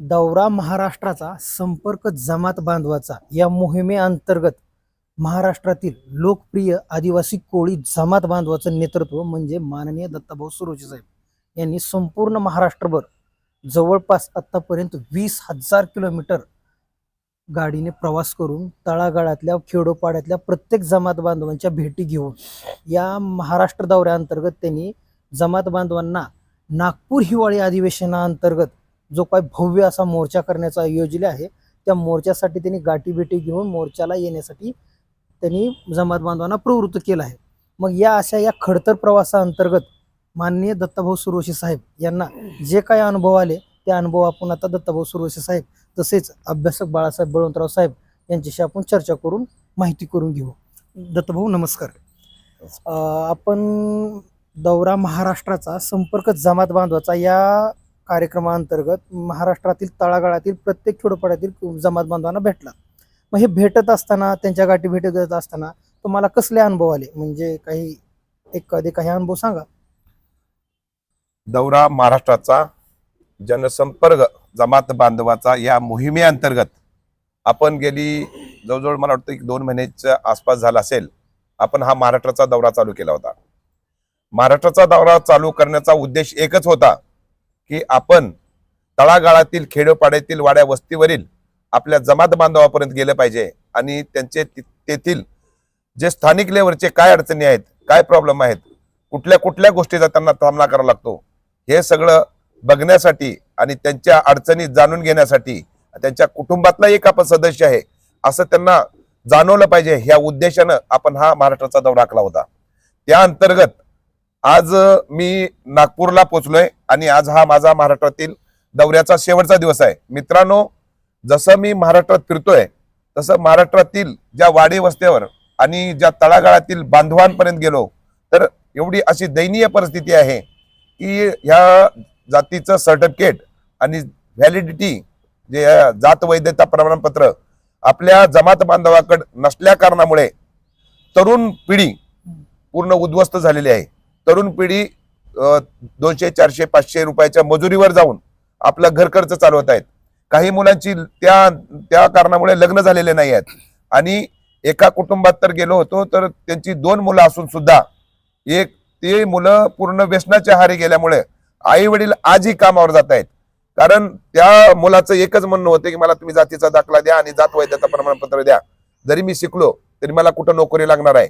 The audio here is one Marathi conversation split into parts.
दौरा महाराष्ट्राचा संपर्क जमात बांधवाचा या मोहिमेअंतर्गत महाराष्ट्रातील लोकप्रिय आदिवासी कोळी जमात बांधवाचं नेतृत्व म्हणजे माननीय दत्ताभाऊ सुरोजी साहेब यांनी संपूर्ण महाराष्ट्रभर जवळपास आत्तापर्यंत वीस हजार किलोमीटर गाडीने प्रवास करून तळागाळातल्या खेडोपाड्यातल्या प्रत्येक जमात बांधवांच्या भेटी घेऊन या महाराष्ट्र दौऱ्याअंतर्गत त्यांनी जमात बांधवांना नागपूर हिवाळी अधिवेशनाअंतर्गत जो काय भव्य असा मोर्चा करण्याचा योजले आहे त्या मोर्चासाठी त्यांनी गाठीभेटी घेऊन मोर्चाला येण्यासाठी त्यांनी जमात बांधवांना प्रवृत्त केलं आहे. मग या अशा या खडतर प्रवासाअंतर्गत माननीय दत्ताभाऊ सुरोशी साहेब यांना जे काही अनुभव आले ते अनुभव आपण आता दत्ताभाऊ सुरोशी साहेब तसेच अभ्यासक बाळासाहेब बळवंतराव साहेब यांच्याशी आपण चर्चा करून माहिती करून घेऊ. दत्ताभाऊ नमस्कार. आपण दौरा महाराष्ट्राचा संपर्क जमात बांधवाचा या कार्यक्रमाअंतर्गत महाराष्ट्रातील तळागाळातील प्रत्येक खेडोपाड्यातील जमात बांधवांना भेटला. मग हे भेटत असताना त्यांच्या गाठी भेटत जात असताना तुम्हाला कसले अनुभव आले? म्हणजे काही एखादे काही अनुभव सांगा. दौरा महाराष्ट्राचा जनसंपर्क जमात बांधवाचा या मोहिमेअंतर्गत आपण गेली जवळजवळ मला वाटतं एक दोन महिन्याच्या आसपास झाला असेल आपण हा महाराष्ट्राचा दौरा चालू केला होता. महाराष्ट्राचा दौरा चालू करण्याचा उद्देश एकच होता की आपण तळागाळातील खेडोपाड्यातील वाड्या वस्तीवरील आपल्या जमात बांधवापर्यंत गेलं पाहिजे. आणि त्यांचे तेथील जे स्थानिक लेवलचे काय अडचणी आहेत काय प्रॉब्लेम आहेत कुठल्या कुठल्या गोष्टीचा त्यांना सामना करावा लागतो हे सगळं बघण्यासाठी आणि त्यांच्या अडचणी जाणून घेण्यासाठी त्यांच्या कुटुंबातला एक आपण सदस्य आहे असं त्यांना जाणवलं पाहिजे. ह्या उद्देशानं आपण हा महाराष्ट्राचा दौरा आखला होता. त्या अंतर्गत आज मी नागपूरला पोचलोय आणि आज हा माझा महाराष्ट्रातील दौऱ्याचा शेवटचा दिवस आहे. मित्रांनो जसं मी महाराष्ट्रात फिरतोय तसं महाराष्ट्रातील ज्या वाडी वस्त्यावर आणि ज्या तळागाळातील बांधवांपर्यंत गेलो तर एवढी अशी दयनीय परिस्थिती आहे की ह्या जातीचं सर्टिफिकेट आणि व्हॅलिडिटी जे जात वैधता प्रमाणपत्र आपल्या जमात बांधवाकडे नसल्या कारणामुळे तरुण पिढी पूर्ण उद्ध्वस्त झालेली आहे. तरुण पिढी दोनशे चारशे पाचशे रुपयाच्या मजुरीवर जाऊन आपला घर खर्च चालवत आहेत. काही मुलांची त्या त्या कारणामुळे लग्न झालेले नाही आहेत. आणि एका कुटुंबात तर गेलो होतो तर त्यांची दोन मुलं असून सुद्धा एक ते मुलं पूर्ण व्यसनाच्या हारी गेल्यामुळे आई वडील आजही कामावर जात आहेत. कारण त्या मुलाचं एकच म्हणणं होतं की मला तुम्ही जातीचा दाखला द्या आणि जात वैद्याचं प्रमाणपत्र द्या. जरी मी शिकलो तरी मला कुठं नोकरी लागणार आहे.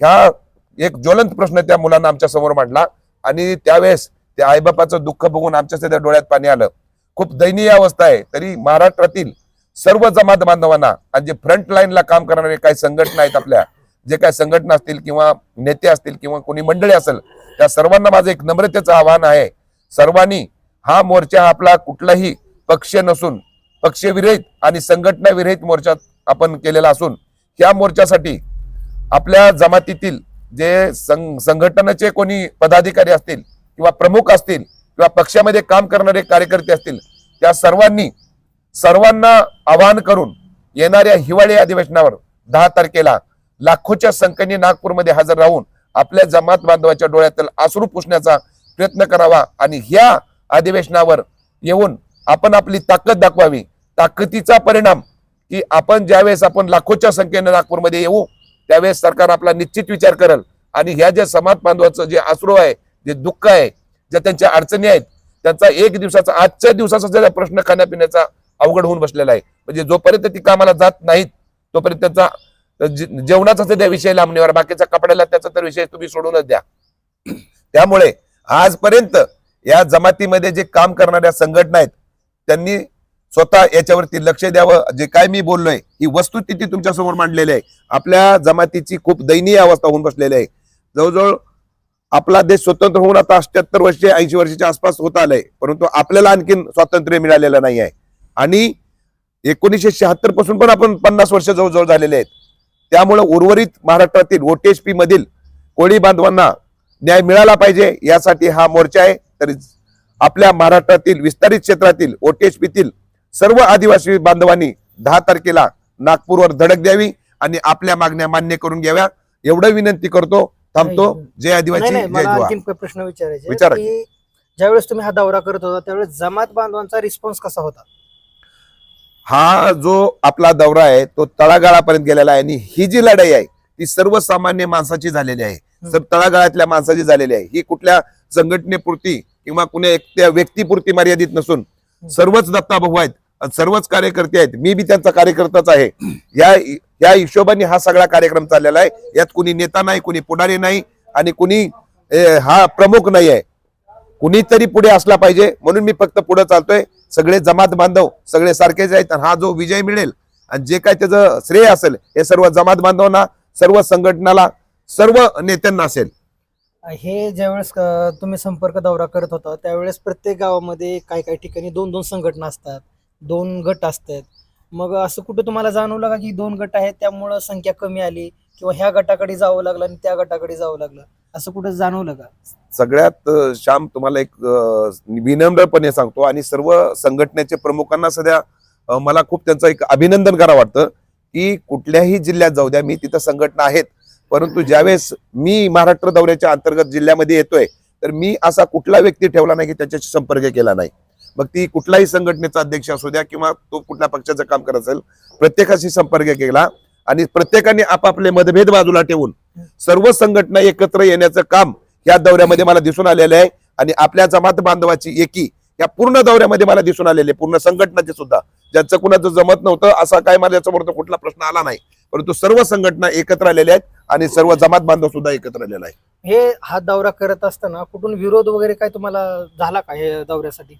ह्या एक ज्वलंत प्रश्न त्या मुलांना आमच्यासमोर मांडला. आणि त्यावेळेस त्या आईबापाचं दुःख बघून आमच्या सध्या डोळ्यात पाणी आलं. खूप दयनीय अवस्था आहे. तरी महाराष्ट्रातील सर्व जमात बांधवांना आणि जे फ्रंट लाईनला काम करणारे काही संघटना आहेत आपल्या जे काही संघटना असतील किंवा नेते असतील किंवा कोणी मंडळी असेल त्या सर्वांना माझं एक नम्रतेचं आव्हान आहे. सर्वांनी हा मोर्चा आपला कुठलाही पक्ष नसून पक्षविरहित आणि संघटना विरहित मोर्चा आपण केलेला असून या मोर्चासाठी आपल्या जमातीतील जे संघ संघटनेचे कोणी पदाधिकारी असतील किंवा प्रमुख असतील किंवा पक्षामध्ये काम करणारे कार्यकर्ते असतील त्या सर्वांनी सर्वांना आवाहन करून येणाऱ्या हिवाळी अधिवेशनावर दहा तारखेला लाखोच्या संख्येने नागपूरमध्ये हजर राहून आपल्या जमात बांधवाच्या डोळ्यातील आसरू पुसण्याचा प्रयत्न करावा आणि ह्या अधिवेशनावर येऊन आपण आपली ताकद दाखवावी. ताकदीचा परिणाम की आपण ज्यावेळेस आपण लाखोच्या संख्येने नागपूरमध्ये येऊ त्यावेळेस सरकार आपला निश्चित विचार करेल. आणि ह्या ज्या समाज बांधवाचं जे आसरो आहे जे दुःख आहे ज्या त्यांच्या अडचणी आहेत त्यांचा एक दिवसाचा आजच्या दिवसाचा जर प्रश्न खाण्यापिण्याचा अवघड होऊन बसलेला आहे. म्हणजे जोपर्यंत ती कामाला जात नाहीत तोपर्यंत त्यांचा जे- जेवणाचा सध्या विषय लांबणीवर बाकीचा कपड्याला त्याचा तर विषय तुम्ही सोडूनच द्या. त्यामुळे आजपर्यंत या जमातीमध्ये जे काम करणाऱ्या संघटना आहेत त्यांनी स्वतः याच्यावरती लक्ष द्यावं. जे काय मी बोललोय ही वस्तुस्थिती तुमच्यासमोर मांडलेली आहे. आपल्या जमातीची खूप दयनीय अवस्था होऊन बसलेली आहे. जवळजवळ आपला देश स्वतंत्र होऊन आता अठ्याहत्तर वर्षे ऐंशी वर्षाच्या आसपास होत आलंय. परंतु आपल्याला आणखीन स्वातंत्र्य मिळालेलं नाही आहे. आणि एकोणीसशे शहात्तरपासून पण आपण पन्नास वर्ष जवळजवळ झालेले आहेत. त्यामुळे उर्वरित महाराष्ट्रातील ओटीएसपी मधील कोळी बांधवांना न्याय मिळाला पाहिजे यासाठी हा मोर्चा आहे. तरी आपल्या महाराष्ट्रातील विस्तारित क्षेत्रातील ओटीएसपीतील सर्व आदिवासी बांधवांनी दहा तारखेला नागपूरवर धडक द्यावी आणि आपल्या मागण्या मान्य करून घ्याव्या. एवढं विनंती करतो थांबतो. जय आदिवासी जय प्रश्न विचारायचे विचारा. ज्यावेळेस तुम्ही हा दौरा करत होता त्यावेळेस जमात बांधवांचा रिस्पॉन्स कसा होता? हा जो आपला दौरा आहे तो तळागाळापर्यंत गेलेला आहे आणि ही जी लढाई आहे ती सर्वसामान्य माणसाची झालेली आहे. तळागाळातल्या माणसाची झालेली आहे. ही कुठल्या संघटनेपुरती किंवा कुण्या एकट्या व्यक्तीपुरती मर्यादित नसून सर्वच दत्ता भाऊ आहेत आणि सर्वच कार्यकर्ते आहेत. मी बी त्यांचा कार्यकर्ताच आहे. या या हिशोबाने हा सगळा कार्यक्रम चाललेला आहे. यात कुणी नेता नाही कुणी पुढारी नाही आणि कुणी हा प्रमुख नाही आहे. कुणीतरी पुढे असला पाहिजे. म्हणून मी फक्त पुढे चालतोय. सगळे जमात बांधव सगळे सारखेच आहेत आणि हा जो विजय मिळेल आणि जे काय त्याचं श्रेय असेल हे सर्व जमात बांधवांना सर्व संघटनाला सर्व नेत्यांना असेल. हे ज्यावेळेस तुम्ही संपर्क दौरा करत होता त्यावेळेस प्रत्येक गावामध्ये काही काही ठिकाणी दोन दोन संघटना असतात दोन गट असतात. मग असं कुठं तुम्हाला जाणवलं का की दोन गट आहेत त्यामुळं संख्या कमी आली किंवा ह्या गटाकडे जावं लागलं आणि त्या गटाकडे जावं लागलं? असं कुठं जाणवलं का? सगळ्यात श्याम तुम्हाला एक विनम्रपणे सांगतो आणि सर्व संघटनेचे प्रमुखांना सध्या मला खूप त्यांचं एक अभिनंदन करा वाटतं की कुठल्याही जिल्ह्यात जाऊ द्या मी तिथं संघटना आहेत. परंतु ज्यावेळेस मी महाराष्ट्र दौऱ्याच्या अंतर्गत जिल्ह्यामध्ये येतोय तर मी असा कुठला व्यक्ती ठेवला नाही की त्याच्याशी संपर्क केला नाही. मग ती कुठलाही संघटनेचा अध्यक्ष असू द्या किंवा तो कुठल्या पक्षाचं काम करत असेल प्रत्येकाशी संपर्क केला आणि प्रत्येकाने आपापले मतभेद बाजूला ठेवून सर्व संघटना एकत्र येण्याचं काम या दौऱ्यामध्ये मला दिसून आलेलं आहे. आणि आपल्या जमात बांधवाची एकी या पूर्ण दौऱ्यामध्ये मला दिसून आलेले पूर्ण संघटनाचे सुद्धा ज्यांचं कुणाचं जमत नव्हतं असा काय समोर तर कुठला प्रश्न आला नाही. परंतु सर्व संघटना एकत्र आलेल्या आहेत आणि सर्व जमात बांधव सुद्धा एकत्र आलेला आहे हे हा दौरा करत असताना कुठून विरोध वगैरे काय तुम्हाला झाला का हे दौऱ्यासाठी?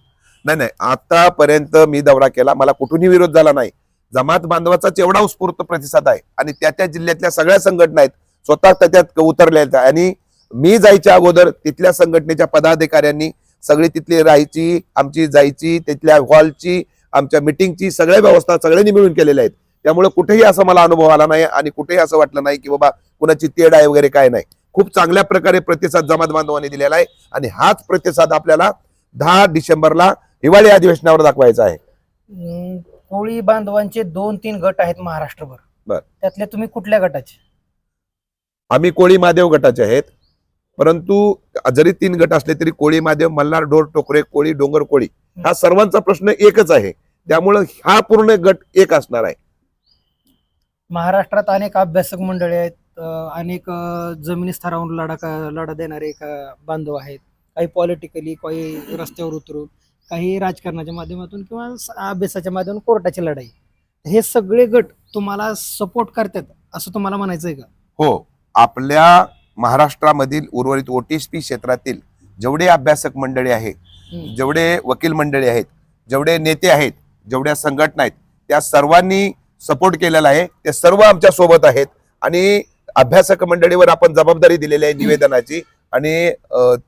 नाही नाही. आतापर्यंत मी दौरा केला. मला कुठूनही विरोध झाला नाही. जमात बांधवाचाच एवढा उत्स्फूर्त प्रतिसाद आहे आणि त्या त्या जिल्ह्यातल्या सगळ्या संघटना आहेत स्वतः त्याच्यात उतरल्या आहेत. आणि मी जायच्या अगोदर तिथल्या संघटनेच्या पदाधिकाऱ्यांनी सगळी तिथली राहायची आमची जायची तिथल्या हॉलची आमच्या मिटिंगची सगळ्या व्यवस्था सगळ्यांनी मिळून केलेल्या आहेत. त्यामुळे कुठेही असं मला अनुभव आला नाही आणि कुठेही असं वाटलं नाही की बाबा कुणाची तेड आहे वगैरे काय नाही. खूप चांगल्या प्रकारे प्रतिसाद जमात बांधवांनी दिलेला आहे आणि हाच प्रतिसाद आपल्याला दहा डिसेंबरला हिवाळी अधिवेशनावर दाखवायचा आहे. कोळी बांधवांचे दोन तीन गट आहेत महाराष्ट्रभर. बर. त्यातले तुम्ही कुठल्या गटाचे? आम्ही कोळी महादेव गटाचे आहेत. परंतु जरी तीन गट असले तरी कोळी महादेव मल्हार डोर टोकरे कोळी डोंगर कोळी हा सर्वांचा प्रश्न एकच आहे. त्यामुळं हा पूर्ण गट एक असणार आहे. महाराष्ट्रात अनेक अभ्यासक मंडळी आहेत अनेक जमिनी स्तरावरून लढा लढा देणारे का- बांधव आहेत. काही पॉलिटिकली काही रस्त्यावर उतरून काही राजकारणाच्या माध्यमातून किंवा अभ्यासाच्या माध्यमातून कोर्टाची लढाई. हे सगळे गट तुम्हाला सपोर्ट करतात असं तुम्हाला म्हणायचं आहे का? हो. आपल्या महाराष्ट्रामधील उर्वरित ओटीएसपी क्षेत्रातील जेवढे अभ्यासक मंडळी आहे हम्म. जेवढे वकील मंडळी आहेत जेवढे नेते आहेत जेवढ्या संघटना आहेत त्या सर्वांनी सपोर्ट केलेला आहे ते सर्व आमच्यासोबत आहेत आणि अभ्यासक मंडळीवर आपण जबाबदारी दिलेली आहे निवेदनाची आणि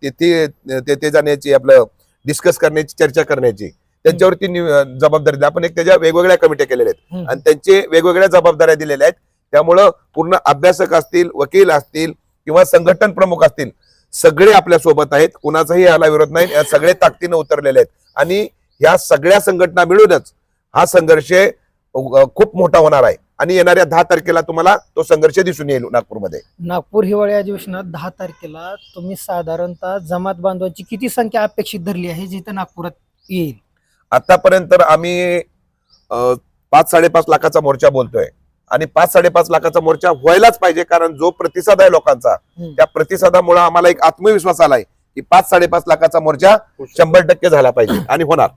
तेथे तेथे जाण्याची आपलं डिस्कस करण्याची चर्चा करण्याची त्यांच्यावरती जबाबदारी दिली. आपण एक त्याच्या वेगवेगळ्या कमिट्या केलेल्या आहेत. आणि त्यांचे वेगवेगळ्या जबाबदाऱ्या दिलेल्या आहेत त्यामुळं पूर्ण अभ्यासक असतील वकील असतील किंवा संघटन प्रमुख असतील सगळे आपल्यासोबत आहेत. कुणाचाही याला विरोध नाही. या सगळे ताकदीनं उतरलेले आहेत. आणि ह्या सगळ्या संघटना मिळूनच हा संघर्ष खूप मोठा होणार आहे. आणि येणाऱ्या दहा तारखेला तुम्हाला तो संघर्ष दिसून येईल नागपूरमध्ये. नागपूर हिवाळी अधिवेशनात दहा तारखेला तुम्ही साधारणतः जमात बांधवांची किती संख्या अपेक्षित धरली आहे जिथे नागपुरात येईल? आतापर्यंत आम्ही पाच साडेपाच लाखाचा मोर्चा बोलतोय. आणि पाच साडेपाच लाखाचा मोर्चा व्हायलाच पाहिजे कारण जो प्रतिसाद आहे लोकांचा. त्या प्रतिसादामुळे आम्हाला एक आत्मविश्वास आलाय की पाच साडेपाच लाखाचा मोर्चा शंभर टक्के झाला पाहिजे आणि होणार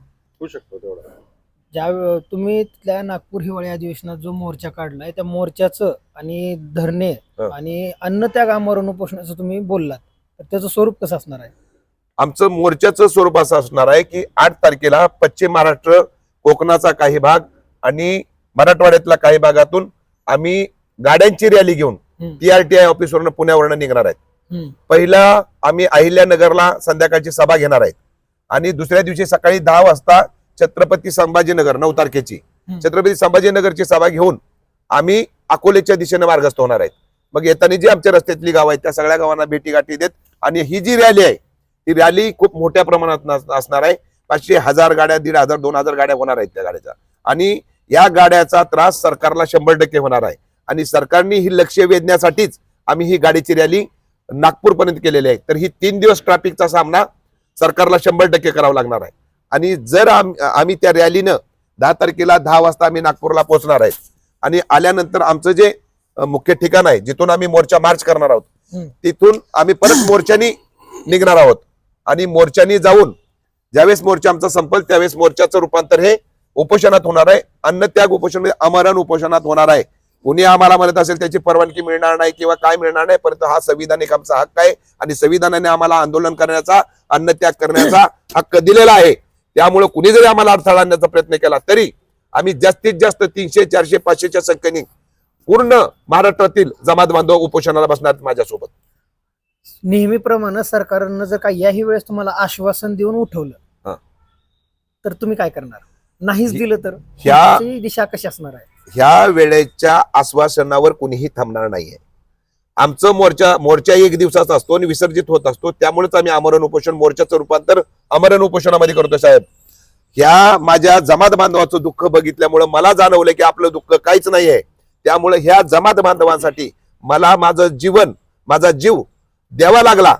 होऊ शकतो तेवढा ज्या तुम्ही तिथल्या नागपूर हिवाळी अधिवेशनात जो मोर्चा काढलाय त्या मोर्चाचं आणि धरणे. आणि अन्न त्या कामावरून उपोषणाचं तुम्ही बोललात तर त्याचं स्वरूप कसं असणार आहे आमचं मोर्चाचं स्वरूप असं असणार आहे की आठ तारखेला पश्चिम महाराष्ट्र कोकणाचा काही भाग आणि मराठवाड्यातल्या काही भागातून आम्ही गाड्यांची रॅली घेऊन. टीआरटीआय ऑफिसवरनं पुण्यावरनं निघणार आहेत. पहिला आम्ही अहिल्यानगरला संध्याकाळची सभा घेणार आहेत आणि दुसऱ्या दिवशी सकाळी दहा वाजता छत्रपती संभाजीनगर नऊ तारखेची. छत्रपती संभाजीनगरची सभा घेऊन आम्ही अकोलेच्या दिशेने मार्गस्थ होणार आहेत मग येताना जी आमच्या रस्त्यातली गाव आहेत त्या सगळ्या गावांना भेटी गाठी देत आणि ही जी रॅली आहे ती रॅली खूप मोठ्या प्रमाणात असणार आहे पाचशे हजार गाड्या दीड हजार दोन हजार गाड्या होणार आहेत त्या गाड्याच्या आणि या गाड्याचा त्रास सरकारला शंभर टक्के होणार आहे. आणि सरकारने ही लक्ष वेधण्यासाठीच आम्ही ही गाडीची रॅली नागपूरपर्यंत केलेली आहे. तर ही तीन दिवस ट्रॅफिकचा सामना सरकारला शंभर टक्के करावा लागणार आहे. आणि जर आम- आम्ही त्या रॅलीनं दहा तारखेला दहा वाजता आम्ही नागपूरला पोहोचणार आहे. आणि आल्यानंतर आमचं जे मुख्य ठिकाण आहे जिथून आम्ही मोर्चा मार्च करणार आहोत. तिथून आम्ही परत मोर्चानी निघणार आहोत. आणि मोर्चानी जाऊन ज्यावेळेस मोर्चा आमचा संपल त्यावेळेस मोर्चाचं रूपांतर हे उपोषणात होणार आहे. अन्न त्याग उपोषण अमरण उपोषणात होणार आहे. कुणी आम्हाला म्हणत असेल त्याची परवानगी मिळणार नाही किंवा काय मिळणार नाही परंतु हा संविधानिक आमचा हक्क आहे आणि संविधानाने आम्हाला आंदोलन करण्याचा अन्न त्याग करण्याचा हक्क दिलेला आहे. त्यामुळे कुणी जरी आम्हाला अडथळा आणण्याचा प्रयत्न केला तरी आम्ही जास्तीत जास्त तीनशे चारशे पाचशेच्या संख्येने पूर्ण महाराष्ट्रातील जमात बांधव उपोषणाला बसणार माझ्यासोबत. नेहमीप्रमाणे सरकारनं जर का याही वेळेस तुम्हाला आश्वासन देऊन. उठवलं तर तुम्ही काय करणार? नाहीच दिलं तर? ह्या- दिशा कशी असणार आहे? ह्या वेळेच्या आश्वासनावर कुणीही थांबणार नाहीये. आमचं मोर्चा मोर्चा एक दिवसाचा असतो आणि विसर्जित होत असतो. त्यामुळेच आम्ही आमरण उपोषण मोर्चाचं रूपांतर अमरण उपोषणामध्ये करतो साहेब. ह्या माझ्या जमात बांधवाचं दुःख बघितल्यामुळं मला जाणवलं की आपलं दुःख काहीच नाहीये. त्यामुळे ह्या जमात बांधवांसाठी मला माझं जीवन माझा जीव द्यावा लागला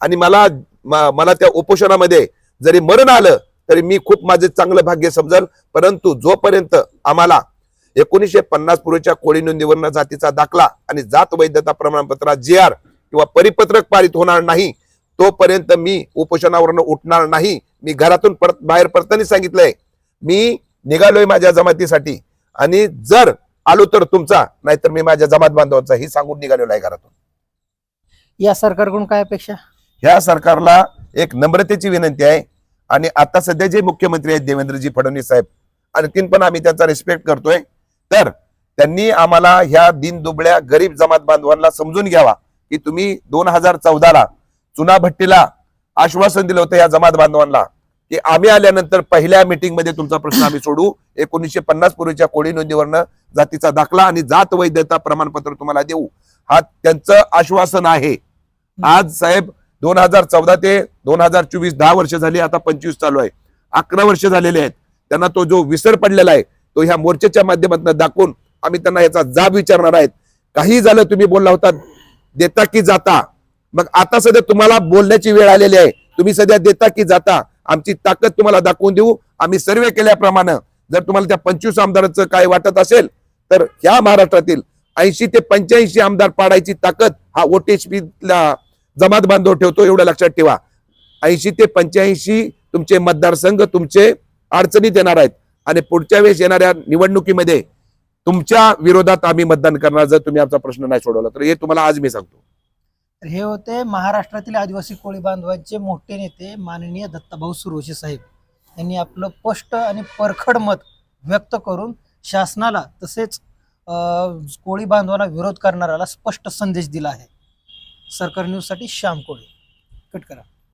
आणि मला म- मला त्या उपोषणामध्ये जरी मरण आलं तरी मी खूप माझे चांगलं भाग्य समजल. परंतु जोपर्यंत आम्हाला एकोणीसशे पन्नास पूर्वीच्या कोळी नोंदीवर्ण जातीचा दाखला आणि जात वैधता प्रमाणपत्र जी आर किंवा परिपत्रक पारित होणार नाही तोपर्यंत मी उपोषणावरनं उठणार नाही. मी घरातून परत बाहेर पडताना सांगितलंय. मी निघालोय माझ्या जमातीसाठी आणि जर आलो तर तुमचा नाहीतर मी माझ्या जमात बांधवांचा ही सांगून निघालेलो आहे घरातून. या सरकारकडून काय अपेक्षा? ह्या सरकारला एक नम्रतेची विनंती आहे. आणि आता सध्या जे मुख्यमंत्री आहेत देवेंद्रजी फडणवीस साहेब आणखीन पण आम्ही त्यांचा रिस्पेक्ट करतोय. तर त्यांनी आम्हाला ह्या दिनदुबळ्या गरीब जमात बांधवांना समजून घ्यावा की तुम्ही दोन हजार चौदाला चुना भट्टीला आश्वासन दिलं होतं या जमात बांधवांना की आम्ही आल्यानंतर पहिल्या मीटिंगमध्ये तुमचा प्रश्न आम्ही सोडू. एकोणीसशे पन्नास पूर्वीच्या कोळी नोंदीवरनं जातीचा दाखला आणि जात वैधता प्रमाणपत्र तुम्हाला देऊ. हा त्यांचं आश्वासन आहे. आज साहेब दोन हजार चौदा ते दोन हजार चोवीस दहा वर्ष झाली आता पंचवीस चालू आहे. अकरा वर्ष झालेले आहेत. त्यांना तो जो विसर पडलेला आहे तो ह्या मोर्चाच्या माध्यमातून दाखवून आम्ही त्यांना याचा जाब विचारणार आहेत. काही झालं तुम्ही बोलला होता देता की जाता. मग आता सध्या तुम्हाला बोलण्याची वेळ आलेली आहे. तुम्ही सध्या देता की जाता आमची ताकद तुम्हाला दाखवून देऊ. आम्ही सर्वे केल्याप्रमाणे जर तुम्हाला त्या पंचवीस आमदारांचं काय वाटत असेल तर ह्या महाराष्ट्रातील ऐंशी ते पंच्याऐंशी आमदार पाडायची ताकद हा ओटीएचपी जमात बांधव ठेवतो एवढं लक्षात ठेवा. ऐंशी ते पंच्याऐंशी तुमचे मतदारसंघ तुमचे अडचणीत येणार आहेत. आणि पुढच्या वेळेस येणाऱ्या निवडणुकीमध्ये तुमच्या विरोधात आम्ही मतदान करणार जर तुम्ही आमचा प्रश्न नाही सोडवला तर हे तुम्हाला आज मी सांगतो. तर हे होते महाराष्ट्रातील आदिवासी कोळी बांधवांचे मोठे नेते माननीय दत्ताभाऊ सुरोशी साहेब. यांनी आपलं स्पष्ट आणि परखड मत व्यक्त करून शासनाला तसेच अं, कोळी बांधवांना विरोध करणाऱ्याला स्पष्ट संदेश दिला आहे. सरकार न्यूजसाठी श्याम कोळी. कट करा.